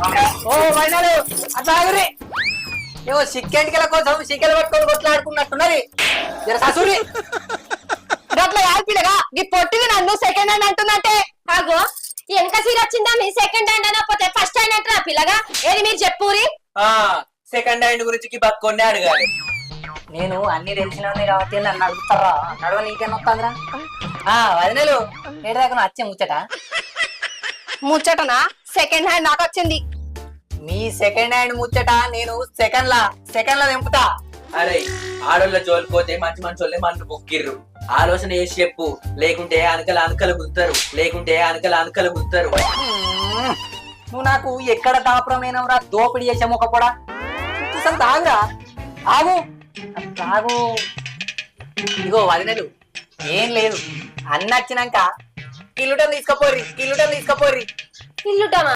ఓ వైనాలు. అట్లా ఆగురి ఏవో చిక్కెంటికల కోసం చికెన్ పట్టుకొని కొట్లాడుకున్నట్టున్నది. ససూరి అట్లా పిల్లగా ఈ పొట్టిది నన్ను సెకండ్ హ్యాండ్ అంటుందంటే ఆగో వెనక సీర వచ్చిందా మీ సెకండ్ హ్యాండ్ అనకపోతే ఫస్ట్ హ్యాండ్ అంటారా పిల్లగా? ఏది మీరు చెప్పురి సెకండ్ హ్యాండ్ గురించి బక్కొన్నే అడగాలి. నేను అన్ని తెలిసినవి కాబట్టి నన్ను అడుగుతారా? నడవ నీకేం వస్తుందిరా? ఆ. వదినలు ఏడాక వచ్చే ముచ్చట? ముచ్చటనా? సెకండ్ హ్యాండ్ నాకు వచ్చింది మీ సెకండ్ హ్యాండ్ ముచ్చట నేను సెకండ్ లా సెకండ్ లా తెంపుతా. అరే ఆడోళ్ళ జోలిపోతే మంచి మంచి వాళ్ళే మనల్ని బొక్కిర్రు. ఆలోచన చేసి చెప్పు లేకుంటే అనకల అనకలు గుంతారు. లేకుంటే అనకల అనకలు గుంతారు. నువ్వు నాకు ఎక్కడ దాపురమైనవరా దోపిడీ చేసే మొక్క కూడా చూసాను తాగురా. తాగు తాగు. ఇగో వదినలు ఏం లేదు. అన్న వచ్చినాక కిల్లుటం తీసుకపోర్రి కిల్లుటం తీసుకపోర్రి. পিল্লুটা না